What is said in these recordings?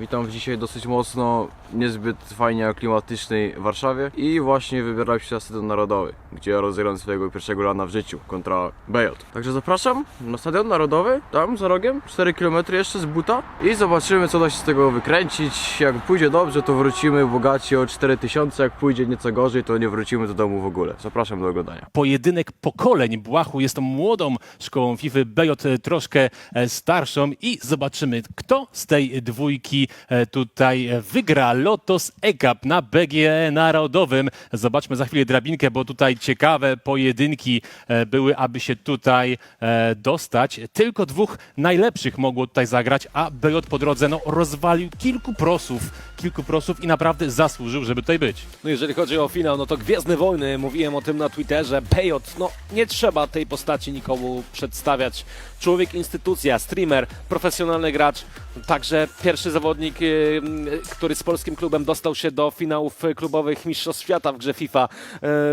Witam w dzisiaj dosyć mocno, niezbyt fajnie klimatycznej Warszawie i właśnie wybieram się na Stadion Narodowy, gdzie rozegram swojego pierwszego rana w życiu kontra BJ. Także zapraszam na Stadion Narodowy, tam za rogiem, 4 km jeszcze z buta i zobaczymy co da się z tego wykręcić. Jak pójdzie dobrze to wrócimy bogaci o 4000, jak pójdzie nieco gorzej to nie wrócimy do domu w ogóle. Zapraszam do oglądania. pojedynek pokoleń. Błachu jest młodą szkołą FIFA, BJ troszkę e, starszą i zobaczymy, kto z tej dwójki e, tutaj e, wygra Lotos EGAP na BGE Narodowym. Zobaczmy za chwilę drabinkę, bo tutaj ciekawe pojedynki e, były, aby się tutaj dostać. Tylko dwóch najlepszych mogło tutaj zagrać, a BJ po drodze no, rozwalił kilku prosów, kilku prosów i naprawdę zasłużył, żeby tutaj być. No jeżeli chodzi o finał, no to Gwiezdne Wojny, mówiłem o tym na Twitterze, Pejot, no nie trzeba tej postaci nikomu przedstawiać. Człowiek, instytucja, streamer, profesjonalny gracz, także pierwszy zawodnik, y, y, który z polskim klubem dostał się do finałów klubowych Mistrzostw Świata w grze FIFA.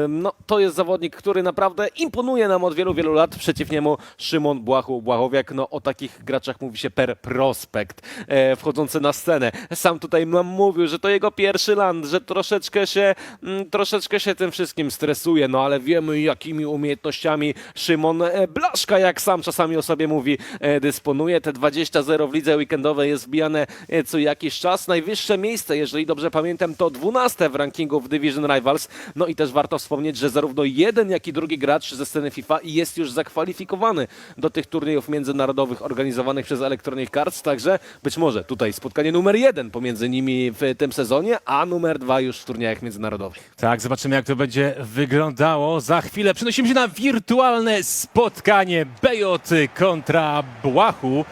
No to jest zawodnik, który naprawdę imponuje nam od wielu, wielu lat. Przeciw niemu Szymon Błachu, Błachowiak, no o takich graczach mówi się per prospekt, e, wchodzący na scenę. Sam tutaj nam mówił, że to jego pierwszy land, że troszeczkę się, mm, troszeczkę się tym wszystkim stresuje, no ale wiemy jakimi umiejętnościami Szymon e, Blaszka, jak sam czasami o sobie mówi, e, dysponuje. Te 20-0 w lidze weekendowej jest wbijane e, co jakiś czas. Najwyższe miejsce, jeżeli dobrze pamiętam, to 12 w rankingu w Division Rivals. No i też warto wspomnieć, że zarówno jeden, jak i drugi gracz ze sceny FIFA jest już zakwalifikowany do tych turniejów międzynarodowych organizowanych przez Electronic Arts, także być może tutaj spotkanie numer jeden pomiędzy nimi w tym sezonie, a numer dwa już w turniejach międzynarodowych. Tak, zobaczymy jak to będzie wyglądało. Za chwilę przenosimy się na wirtualne spotkanie BJ kontra Błachu.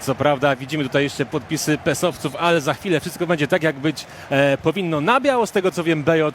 Co prawda widzimy tutaj jeszcze podpisy pesowców, ale za chwilę wszystko będzie tak, jak być e, powinno. Na biało, z tego co wiem, BJ, e,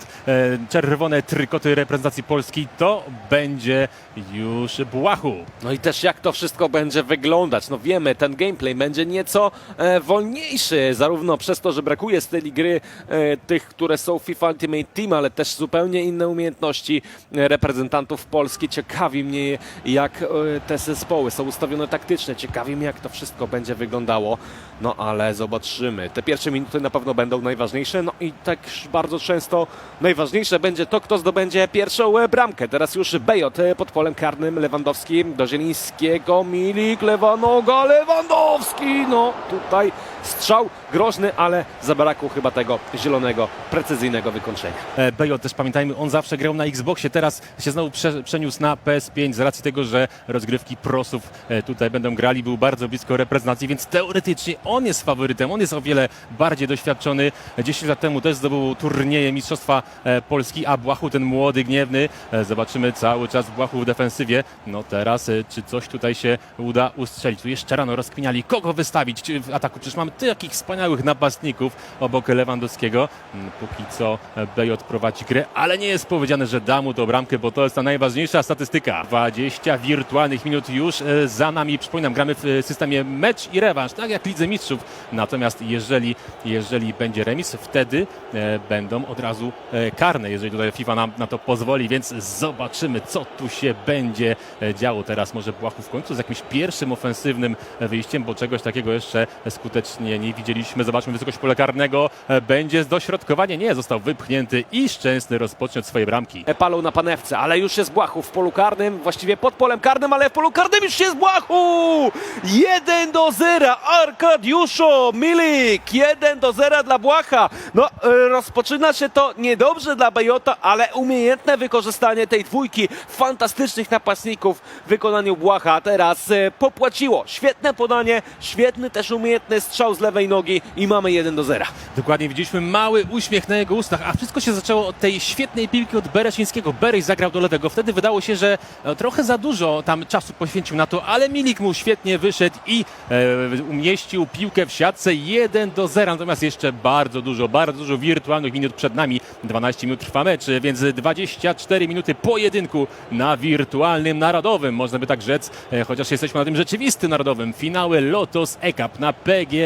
czerwone trykoty reprezentacji Polski, to będzie już Błachu. No i też jak to wszystko będzie wyglądać. No wiemy, ten gameplay będzie nieco e, wolniejszy, zarówno przez to, że brakuje styli gry e, tych, które są FIFA Ultimate Team, ale też zupełnie inne umiejętności e, reprezentantów Polski. Ciekawi mnie, jak e, te zespoły są ustawione taktycznie. Ciekawi mnie, jak to wszystko będzie wyglądało. No ale zobaczymy. Te pierwsze minuty na pewno będą najważniejsze. No i tak bardzo często najważniejsze będzie to, kto zdobędzie pierwszą bramkę. Teraz już Bejot pod polem karnym Lewandowski do Zielińskiego. Milik, Lewanoga, Lewandowski. No tutaj strzał groźny, ale zabrakło chyba tego zielonego, precyzyjnego wykończenia. E, BJ też pamiętajmy, on zawsze grał na Xboxie, teraz się znowu prze, przeniósł na PS5 z racji tego, że rozgrywki prosów e, tutaj będą grali, był bardzo blisko reprezentacji, więc teoretycznie on jest faworytem, on jest o wiele bardziej doświadczony. 10 lat temu też zdobył turnieje Mistrzostwa e, Polski, a Błachu ten młody, gniewny, zobaczymy cały czas Błachu w defensywie. No teraz, czy coś tutaj się uda ustrzelić? Tu jeszcze rano rozkminiali, kogo wystawić w ataku, przecież mamy takich wspaniałych napastników obok Lewandowskiego. Mm, Póki co BJ prowadzi grę, ale nie jest powiedziane, że da mu tą bramkę, bo to jest ta najważniejsza statystyka. 20 wirtualnych minut już e, za nami. Przypominam, gramy w e, systemie mecz i rewanż, tak jak Lidze Mistrzów. Natomiast jeżeli, jeżeli będzie remis, wtedy e, będą od razu karne, jeżeli tutaj FIFA nam na to pozwoli, więc zobaczymy, co tu się będzie działo teraz. Może Błachu w końcu z jakimś pierwszym ofensywnym wyjściem, bo czegoś takiego jeszcze skutecznie nie widzieliśmy. Zobaczmy wysokość pola karnego. E, Będzie dośrodkowanie. Nie, został wypchnięty i Szczęsny rozpocznie od swojej bramki. E, Palą na panewce, ale już jest Błachu w polu karnym, właściwie pod polem karnym, ale w polu karnym już jest Błachu! 1 do 0, Arkadiuszo Milik, 1 do 0 dla Błacha. No, e, rozpoczyna się to niedobrze dla Bejota, ale umiejętne wykorzystanie tej dwójki fantastycznych napastników w wykonaniu Błacha. Teraz popłaciło. Świetne podanie, świetny też umiejętny strzał z lewej nogi i mamy 1 do 0. Dokładnie widzieliśmy mały uśmiech na jego ustach, a wszystko się zaczęło od tej świetnej piłki od Bereszyńskiego. Bereś zagrał do lewego. Wtedy wydało się, że e, trochę za dużo tam czasu poświęcił na to, ale Milik mu świetnie wyszedł i e, umieścił piłkę w siatce 1 do 0. Natomiast jeszcze bardzo dużo, bardzo dużo wirtualnych minut przed nami. 12 minut trwa mecz, więc 24 minuty pojedynku na wirtualnym narodowym, można by tak rzec, e, chociaż jesteśmy na tym rzeczywistym narodowym. Finały Lotos ECAP na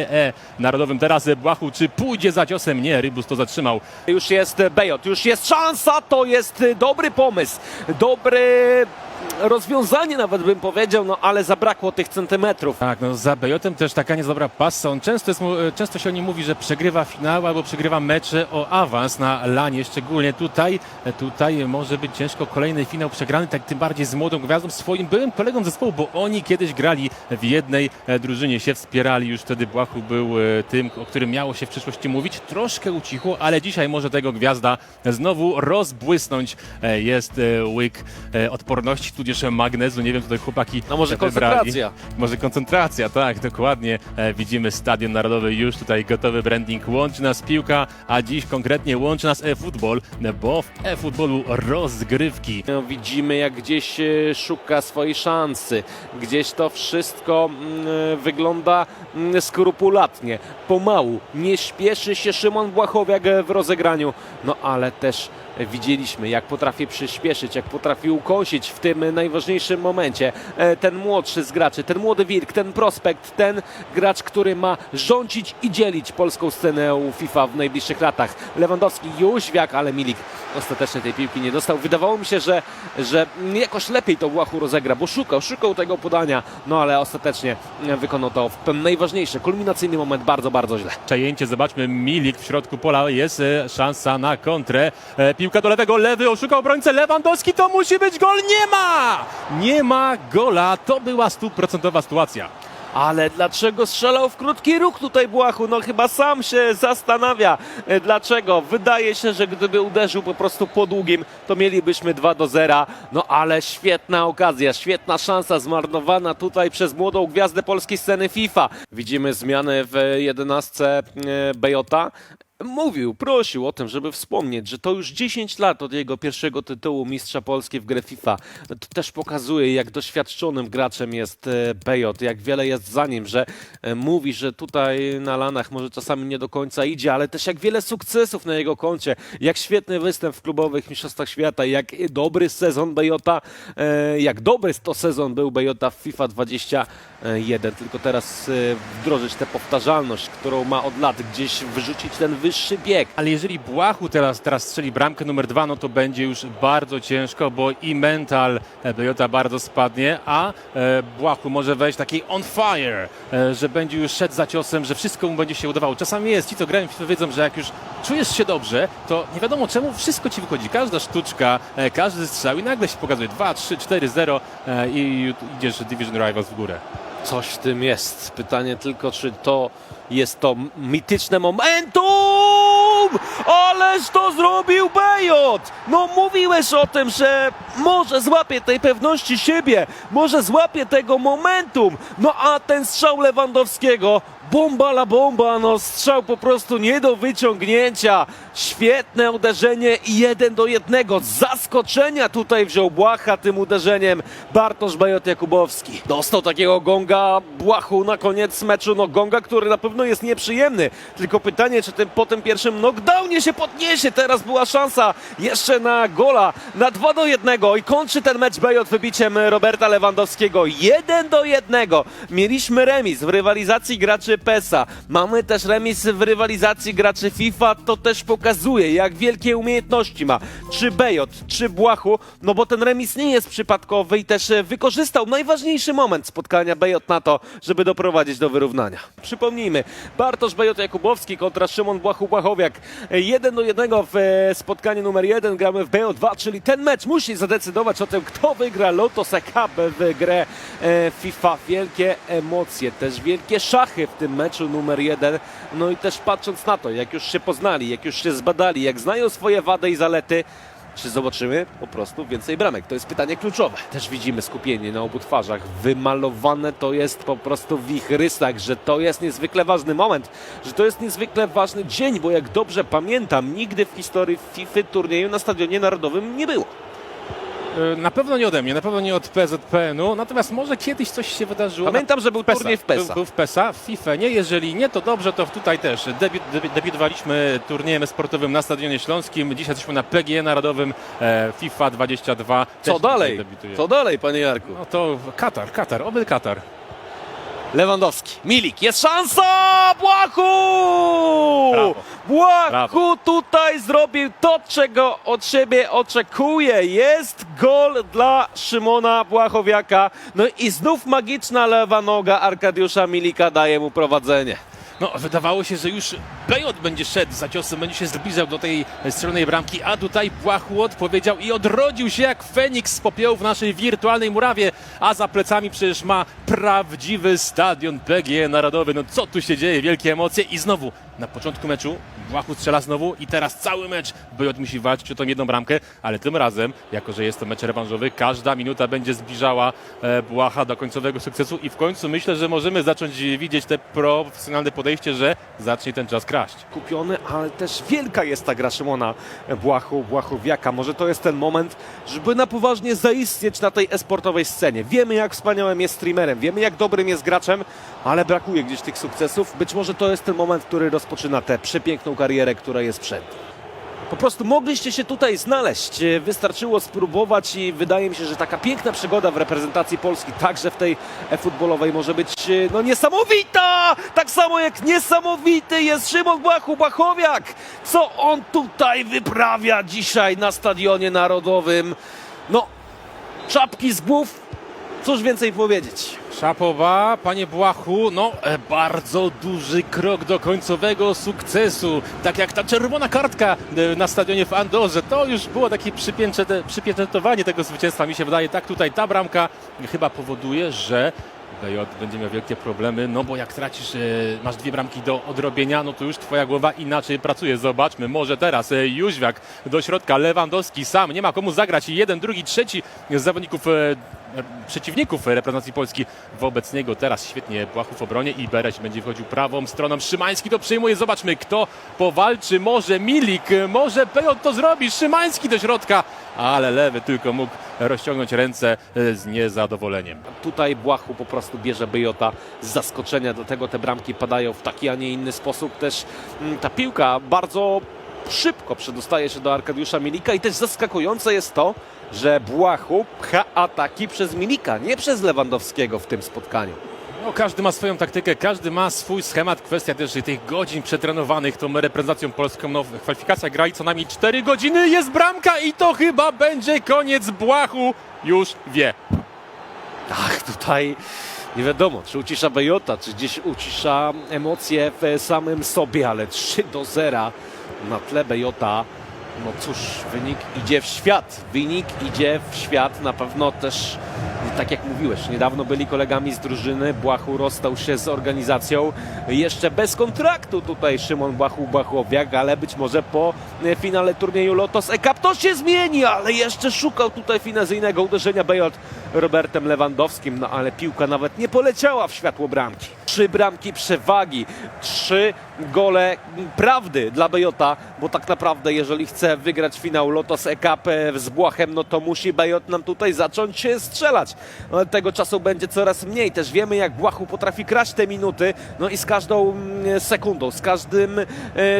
PGE narodowym. Teraz Błachu, czy pójdzie za ciosem? Nie, Rybus to zatrzymał. Już jest Bejot, już jest szansa, to jest dobry pomysł, dobry rozwiązanie nawet bym powiedział, no ale zabrakło tych centymetrów. Tak, no za Bejotem też taka niedobra passa. On często, jest, mu- e, często się o nim mówi, że przegrywa finały albo przegrywa mecze o awans na lanie, szczególnie tutaj. E, Tutaj może być ciężko kolejny finał przegrany, tak tym bardziej z młodą gwiazdą, swoim byłym kolegą zespołu, bo oni kiedyś grali w jednej e, drużynie, się wspierali. Już wtedy Błachu był tym, o którym miało się w przyszłości mówić. Troszkę ucichło, ale dzisiaj może tego gwiazda znowu rozbłysnąć. Jest łyk odporności, tudzież magnezu. Nie wiem, tutaj chłopaki No może wybrali. koncentracja. Może koncentracja, tak, dokładnie. E, widzimy Stadion Narodowy już tutaj gotowy branding. Łączy nas piłka, a dziś konkretnie łączy nas e-futbol, bo w e-futbolu rozgrywki. No, widzimy, jak gdzieś e, szuka swojej szansy. Gdzieś to wszystko mm, e, wygląda mm, skrupulatnie. Pomału. Nie śpieszy się Szymon Błachowiak e, w rozegraniu. No ale też widzieliśmy, jak potrafi przyspieszyć, jak potrafi ukąsić w tym najważniejszym momencie. E, Ten młodszy z graczy, ten młody Wilk, ten prospekt, ten gracz, który ma rządzić i dzielić polską scenę FIFA w najbliższych latach. Lewandowski już wiak, ale Milik ostatecznie tej piłki nie dostał. Wydawało mi się, że, że jakoś lepiej to Błachu rozegra, bo szukał, szukał tego podania, no ale ostatecznie wykonał to w ten najważniejszy, kulminacyjny moment bardzo, bardzo źle. Przejęcie, zobaczmy, Milik w środku pola, jest e, szansa na kontrę. E, Piłka do lewego, lewy oszukał obrońcę, Lewandowski, to musi być gol, nie ma! Nie ma gola, to była stuprocentowa sytuacja. Ale dlaczego strzelał w krótki ruch tutaj Błachu? No chyba sam się zastanawia, e, dlaczego. Wydaje się, że gdyby uderzył po prostu po długim, to mielibyśmy 2 do 0. No ale świetna okazja, świetna szansa zmarnowana tutaj przez młodą gwiazdę polskiej sceny FIFA. Widzimy zmiany w 11 e, Bejota. Mówił, prosił o tym, żeby wspomnieć, że to już 10 lat od jego pierwszego tytułu mistrza Polski w grę FIFA. To też pokazuje, jak doświadczonym graczem jest e, Bejot, jak wiele jest za nim, że e, mówi, że tutaj na lanach może czasami nie do końca idzie, ale też jak wiele sukcesów na jego koncie, jak świetny występ w klubowych mistrzostwach świata, jak dobry sezon Bejota, e, jak dobry to sezon był Bejota w FIFA 21, tylko teraz e, wdrożyć tę powtarzalność, którą ma od lat, gdzieś wyrzucić ten wyższy bieg. Ale jeżeli Błachu teraz, teraz strzeli bramkę numer dwa, no to będzie już bardzo ciężko, bo i mental e, Bejota bardzo spadnie, a e, Błachu może wejść taki on fire, że będzie już szedł za ciosem, że wszystko mu będzie się udawało. Czasami jest, ci co grają w wiedzą, że jak już czujesz się dobrze, to nie wiadomo czemu wszystko ci wychodzi. Każda sztuczka, każdy strzał i nagle się pokazuje 2, 3, 4, 0 e, i idziesz Division Rivals w górę. Coś w tym jest. Pytanie tylko, czy to jest to mityczne momentum! Ależ to zrobił Bejot! No mówiłeś o tym, że może złapie tej pewności siebie, może złapie tego momentum. No a ten strzał Lewandowskiego, bomba la bomba, no strzał po prostu nie do wyciągnięcia. Świetne uderzenie i jeden do jednego. Zaskoczenia tutaj wziął Błacha tym uderzeniem Bartosz Bejot Jakubowski. Dostał takiego gonga Błachu na koniec meczu, no gonga, który na pewno jest nieprzyjemny. Tylko pytanie, czy tym, po tym pierwszym knockdownie się podniesie. Teraz była szansa jeszcze na gola, na 2 do 1 i kończy ten mecz Bejot wybiciem Roberta Lewandowskiego. 1 do 1. Mieliśmy remis w rywalizacji graczy PESA. Mamy też remis w rywalizacji graczy FIFA. To też pokazuje, jak wielkie umiejętności ma. Czy Bejot, czy Błachu, no bo ten remis nie jest przypadkowy i też e, wykorzystał najważniejszy moment spotkania Bejot na to, żeby doprowadzić do wyrównania. Przypomnijmy, Bartosz Bejot Jakubowski kontra Szymon Błachu-Błachowiak. 1 do 1 w e, spotkaniu numer 1 gramy w Bejot 2, czyli ten mecz musi zadecydować o tym, kto wygra Lotos Cup w grę e, FIFA. Wielkie emocje, też wielkie szachy w tym meczu numer 1. No i też patrząc na to, jak już się poznali, jak już się zbadali, jak znają swoje wady i zalety, czy zobaczymy po prostu więcej bramek? To jest pytanie kluczowe. Też widzimy skupienie na obu twarzach. Wymalowane to jest po prostu w ich rysach, że to jest niezwykle ważny moment, że to jest niezwykle ważny dzień, bo jak dobrze pamiętam, nigdy w historii FIFA turnieju na Stadionie Narodowym nie było. E, Na pewno nie ode mnie, na pewno nie od PZPN-u, natomiast może kiedyś coś się wydarzyło. Pamiętam, że był PESA. turniej w PESA. Był, był w PESA, w FIFA nie. Jeżeli nie, to dobrze, to tutaj też. Debiut, debi- debiutowaliśmy turniejem sportowym na Stadionie Śląskim. Dzisiaj jesteśmy na PGE Narodowym e, FIFA 22. Też Co dalej? Co dalej, panie Jarku? No to Katar, Katar, oby Katar. Lewandowski. Milik. Jest szansa! Błachu! Brawo. Błaku Brawo. tutaj zrobił to, czego od siebie oczekuje. Jest gol dla Szymona Błachowiaka. No i znów magiczna lewa noga Arkadiusza Milika daje mu prowadzenie. No, wydawało się, że już Bejot będzie szedł za ciosem, będzie się zbliżał do tej strzelnej bramki, a tutaj Błachu odpowiedział i odrodził się jak Feniks z popiołu w naszej wirtualnej murawie, a za plecami przecież ma prawdziwy stadion PGE Narodowy. No co tu się dzieje? Wielkie emocje i znowu na początku meczu Błachu strzela znowu i teraz cały mecz Bejot musi walczyć o tą jedną bramkę, ale tym razem, jako że jest to mecz rewanżowy, każda minuta będzie zbliżała e, Błacha do końcowego sukcesu i w końcu myślę, że możemy zacząć widzieć te profesjonalne podejście, że zacznie ten czas kraść. kupiony, ale też wielka jest ta gra Szymona Błachu, Błachowiaka. Może to jest ten moment, żeby na poważnie zaistnieć na tej esportowej scenie. Wiemy, jak wspaniałym jest streamerem, wiemy, jak dobrym jest graczem, ale brakuje gdzieś tych sukcesów. Być może to jest ten moment, który rozpoczyna tę przepiękną karierę, która jest przed. Po prostu mogliście się tutaj znaleźć. E, Wystarczyło spróbować i wydaje mi się, że taka piękna przygoda w reprezentacji Polski, także w tej e-futbolowej może być e, no niesamowita! Tak samo jak niesamowity jest Szymon Błachu Błachowiak! Co on tutaj wyprawia dzisiaj na Stadionie Narodowym? No, czapki z głów, cóż więcej powiedzieć. Szapowa, panie Błachu, no e, bardzo duży krok do końcowego sukcesu. Tak jak ta czerwona kartka e, na stadionie w Andorze, to już było takie przypieczętowanie tego zwycięstwa. Mi się wydaje, tak tutaj ta bramka chyba powoduje, że BJ będzie miał wielkie problemy, no bo jak tracisz, e, masz dwie bramki do odrobienia, no to już twoja głowa inaczej pracuje. Zobaczmy, może teraz Jóźwiak do środka, Lewandowski sam, nie ma komu zagrać jeden, drugi, trzeci z zawodników przeciwników reprezentacji Polski wobec niego. Teraz świetnie Błachów w obronie i Bereś będzie wchodził prawą stroną. Szymański to przyjmuje. Zobaczmy, kto powalczy. Może Milik, może Pejot to zrobi. Szymański do środka, ale lewy tylko mógł rozciągnąć ręce e, z niezadowoleniem. Tutaj Błachu po prostu bierze Bejota z zaskoczenia, dlatego te bramki padają w taki, a nie inny sposób. Też mm, ta piłka bardzo szybko przedostaje się do Arkadiusza Milika i też zaskakujące jest to, że Błachu pcha ataki przez Milika, nie przez Lewandowskiego w tym spotkaniu. No, każdy ma swoją taktykę, każdy ma swój schemat. Kwestia też tych godzin przetrenowanych tą reprezentacją polską. No, w kwalifikacjach grali co najmniej 4 godziny. Jest bramka i to chyba będzie koniec Błachu. Już wie. Tak, tutaj nie wiadomo, czy ucisza Bejota, czy gdzieś ucisza emocje w samym sobie, ale 3 do 0 na tle Bejota. No cóż, wynik idzie w świat. Wynik idzie w świat. Na pewno też, tak jak mówiłeś, niedawno byli kolegami z drużyny. Błachu rozstał się z organizacją. Jeszcze bez kontraktu tutaj Szymon Błachu Błachowiak, ale być może po finale turnieju Lotos E-Cup to się zmieni, ale jeszcze szukał tutaj finazyjnego uderzenia Bejot Robertem Lewandowskim, no ale piłka nawet nie poleciała w światło bramki. Trzy bramki przewagi, trzy gole prawdy dla Bejota, bo tak naprawdę jeżeli chce wygrać finał Lotos E-Cup e, z Błachem, no to musi Bejot nam tutaj zacząć strzelać. Tego czasu będzie coraz mniej. Też wiemy jak Błachu potrafi kraść te minuty, no i z każdą mm, sekundą, z każdym e,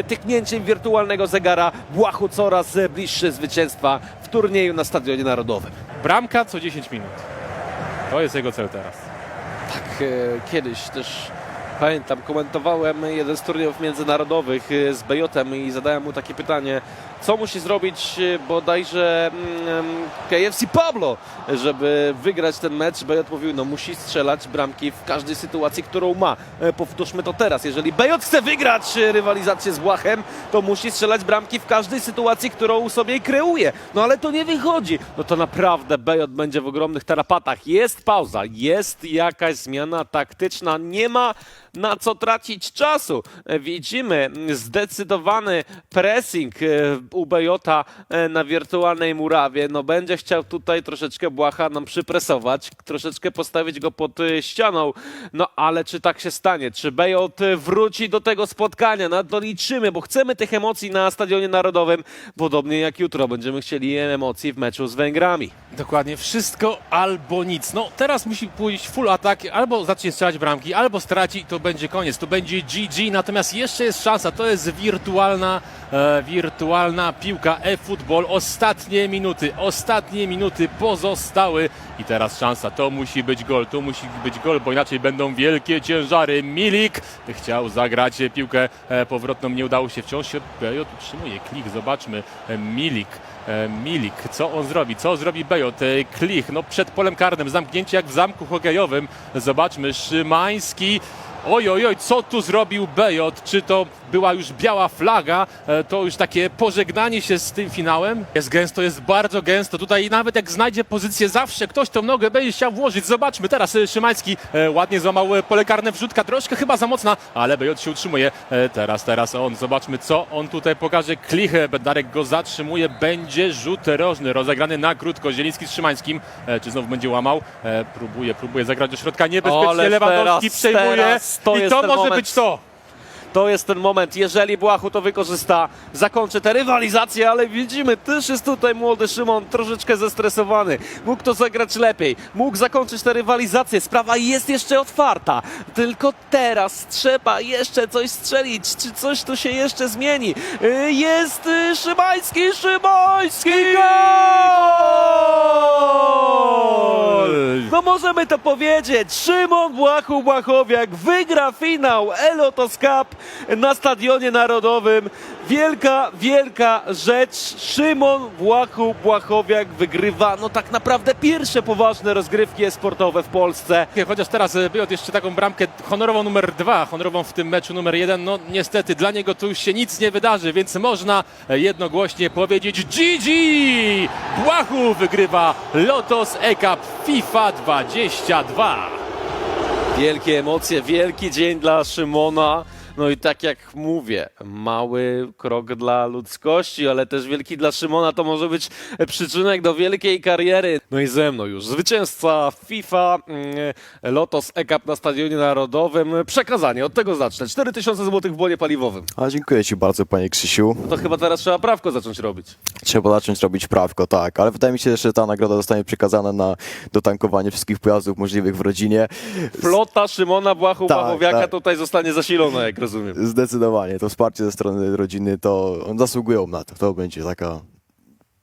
tyknięciem wirtualnego zegara Błachu coraz bliższy zwycięstwa w turnieju na Stadionie Narodowym. Bramka co 10 minut. To jest jego cel teraz. Tak, e, kiedyś też pamiętam, komentowałem jeden z turniejów międzynarodowych e, z Bejotem i zadałem mu takie pytanie, co musi zrobić e, bodajże mm, KFC Pablo, żeby wygrać ten mecz. Bejot mówił, no musi strzelać bramki w każdej sytuacji, którą ma. E, Powtórzmy to teraz, jeżeli Bejot chce wygrać e, rywalizację z Błachem, to musi strzelać bramki w każdej sytuacji, którą sobie kreuje. No ale to nie wychodzi. No to naprawdę Bejot będzie w ogromnych tarapatach. Jest pauza, jest jakaś zmiana taktyczna, nie ma na co tracić czasu. Widzimy zdecydowany pressing u Bejota e, na wirtualnej murawie. No będzie chciał tutaj troszeczkę Błacha nam przypresować, troszeczkę postawić go pod e, ścianą. No ale czy tak się stanie? Czy Bejot e, wróci do tego spotkania? Na to liczymy, bo chcemy tych emocji na Stadionie Narodowym, podobnie jak jutro będziemy chcieli emocji w meczu z Węgrami. Dokładnie, wszystko albo nic. No teraz musi pójść full atak, albo zacznie strzelać bramki, albo straci i to będzie koniec, to będzie GG. Natomiast jeszcze jest szansa, to jest wirtualna wirtualna piłka e-football. Ostatnie minuty, ostatnie minuty pozostały i teraz szansa. To musi być gol, to musi być gol, bo inaczej będą wielkie ciężary. Milik chciał zagrać piłkę e, powrotną, nie udało się wciąż się Bejot utrzymuje. Klik, zobaczmy. E, Milik. E, Milik, co on zrobi? Co zrobi Bejot? E, Klich, no przed polem karnym, zamknięcie jak w zamku hokejowym. Zobaczmy, Szymański. Oj, oj, oj, co tu zrobił Bejot? Czy to była już biała flaga? E, To już takie pożegnanie się z tym finałem? Jest gęsto, jest bardzo gęsto. Tutaj nawet jak znajdzie pozycję, zawsze ktoś tą nogę będzie chciał włożyć. Zobaczmy, teraz e, Szymański e, ładnie złamał pole karne, wrzutka troszkę chyba za mocna, ale Bejot się utrzymuje. Teraz, teraz on, zobaczmy co on tutaj pokaże. Klichę, Bednarek go zatrzymuje, będzie rzut rożny, rozegrany na krótko. Zieliński z Szymańskim, czy znowu będzie łamał? Próbuje, próbuje zagrać do środka, niebezpiecznie Lewandowski teraz, przejmuje teraz to i to może moment. być to. To jest ten moment, jeżeli Błachu to wykorzysta, zakończy tę rywalizację, ale widzimy, też jest tutaj młody Szymon troszeczkę zestresowany. Mógł to zagrać lepiej, mógł zakończyć tę rywalizację, sprawa jest jeszcze otwarta. Tylko teraz trzeba jeszcze coś strzelić, czy coś tu się jeszcze zmieni. Y, Jest y, Szymański, Szymański! Gol! No możemy to powiedzieć. Szymon Błachu Błachowiak wygra finał Elotos Cup na Stadionie Narodowym. Wielka, wielka rzecz. Szymon Błachu Błachowiak wygrywa no tak naprawdę pierwsze poważne rozgrywki sportowe w Polsce. Chociaż teraz e, Bejot jeszcze taką bramkę honorową numer dwa, honorową w tym meczu numer jeden, no niestety dla niego tu już się nic nie wydarzy, więc można e, jednogłośnie powiedzieć GG! Błachu wygrywa Lotos E-Cup FIFA 22. Wielkie emocje, wielki dzień dla Szymona. No i tak jak mówię, mały krok dla ludzkości, ale też wielki dla Szymona to może być przyczynek do wielkiej kariery. No i ze mną już zwycięzca FIFA mm, Lotos E-Cup na Stadionie Narodowym. Przekazanie, od tego zacznę. 4000 zł w bonie paliwowym. A dziękuję Ci bardzo, panie Krzysiu. No to chyba teraz trzeba prawko zacząć robić. Trzeba zacząć robić prawko, tak, ale wydaje mi się, że ta nagroda zostanie przekazana na dotankowanie wszystkich pojazdów możliwych w rodzinie. Flota Szymona Błachu Tak, tak. tutaj zostanie zasilona, jak rozumiem. Zdecydowanie, to wsparcie ze strony rodziny, to on zasługują na to. To będzie taka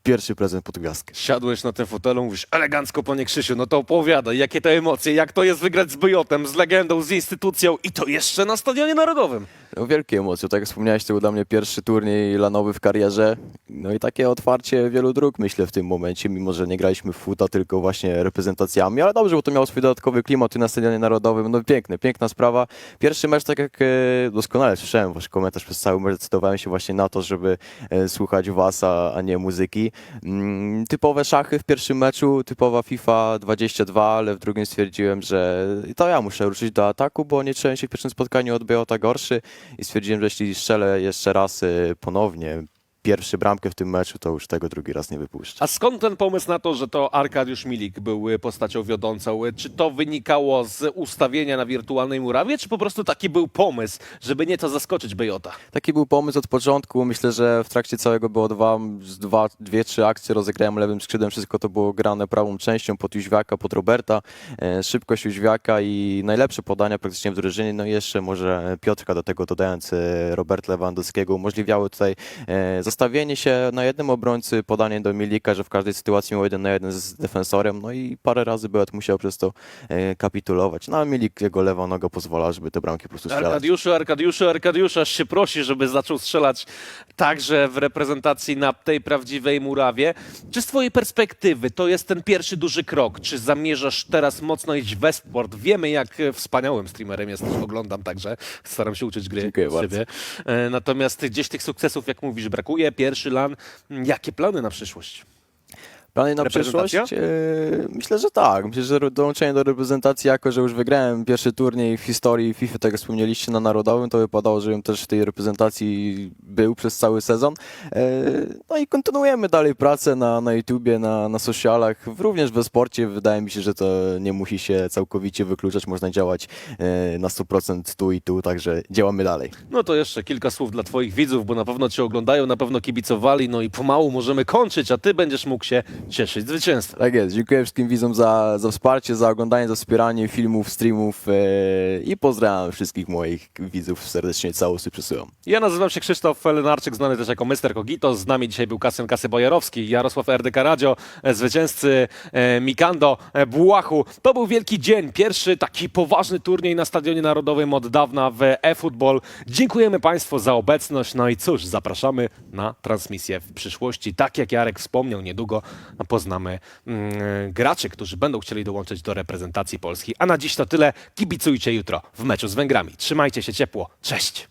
pierwszy prezent pod gwiazdkę. Siadłeś na tym fotelu, mówisz elegancko, panie Krzysiu, no to opowiadaj, jakie to emocje, jak to jest wygrać z Bejotem, z legendą, z instytucją i to jeszcze na Stadionie Narodowym. No, wielkie emocje, tak jak wspomniałeś, to był dla mnie pierwszy turniej lanowy w karierze. No i takie otwarcie wielu dróg, myślę, w tym momencie, mimo że nie graliśmy w futa, tylko właśnie reprezentacjami, ale dobrze, bo to miało swój dodatkowy klimat tu na Stadionie Narodowym. No piękne, piękna sprawa. Pierwszy mecz, tak jak e, doskonale słyszałem wasz komentarz przez cały mecz, decydowałem się właśnie na to, żeby e, słuchać was, a, a nie muzyki. Mm, typowe szachy w pierwszym meczu, typowa FIFA 22, ale w drugim stwierdziłem, że to ja muszę ruszyć do ataku, bo nie czułem się w pierwszym spotkaniu od Beota gorszy i stwierdziłem, że jeśli strzelę jeszcze raz y, ponownie pierwszy bramkę w tym meczu, to już tego drugi raz nie wypuszczę. A skąd ten pomysł na to, że to Arkadiusz Milik był postacią wiodącą? Czy to wynikało z ustawienia na wirtualnej murawie, czy po prostu taki był pomysł, żeby nieco zaskoczyć Bejota? Taki był pomysł od początku. Myślę, że w trakcie całego było dwa, dwa dwie, trzy akcje. Rozegrałem lewym skrzydłem. Wszystko to było grane prawą częścią pod Jóźwiaka, pod Roberta. E, szybkość Jóźwiaka i najlepsze podania praktycznie w drużynie. No i jeszcze może Piotrka do tego dodając e, Robert Lewandowskiego umożliwiały tutaj e, zostawienie się na jednym obrońcy, podanie do Milika, że w każdej sytuacji miał jeden na jeden z defensorem. No i parę razy Beat musiał przez to e, kapitulować. No a Milik, jego lewa noga pozwala, żeby te bramki po prostu strzelać. Arkadiuszu, Arkadiuszu, Arkadiuszu, aż się prosi, żeby zaczął strzelać także w reprezentacji na tej prawdziwej murawie. Czy z twojej perspektywy to jest ten pierwszy duży krok? Czy zamierzasz teraz mocno iść w esport? Wiemy, jak wspaniałym streamerem jesteś, oglądam także, staram się uczyć gry Dziękuję od bardzo. E, Natomiast gdzieś tych sukcesów, jak mówisz, brakuje. Pierwszy lan. Jakie plany na przyszłość? Plany na przyszłość? E, myślę, że tak. Myślę, że dołączenie do reprezentacji, jako że już wygrałem pierwszy turniej w historii FIFA, tak jak wspomnieliście, na Narodowym, to wypadało, żebym też w tej reprezentacji był przez cały sezon. E, no i kontynuujemy dalej pracę na, na YouTubie, na, na socialach, również we sporcie. Wydaje mi się, że to nie musi się całkowicie wykluczać. Można działać e, na 100% tu i tu, także działamy dalej. No to jeszcze kilka słów dla Twoich widzów, bo na pewno Cię oglądają, na pewno kibicowali, no i pomału możemy kończyć, a Ty będziesz mógł się cieszyć zwycięstwem. Tak jest. Dziękuję wszystkim widzom za, za wsparcie, za oglądanie, za wspieranie filmów, streamów e, i pozdrawiam wszystkich moich widzów serdecznie. Całusy przesyłam. Ja nazywam się Krzysztof Felenarczyk, znany też jako Mr. Kogito. Z nami dzisiaj był Kasjan Kasy Bojarowski, Jarosław RDK Radio, e, zwycięzcy e, Mikando, e, Błachu. To był wielki dzień, pierwszy taki poważny turniej na Stadionie Narodowym od dawna w e-football. Dziękujemy Państwu za obecność, no i cóż, zapraszamy na transmisję w przyszłości. Tak jak Jarek wspomniał, niedługo poznamy mm, graczy, którzy będą chcieli dołączyć do reprezentacji Polski. A na dziś to tyle. Kibicujcie jutro w meczu z Węgrami. Trzymajcie się ciepło. Cześć!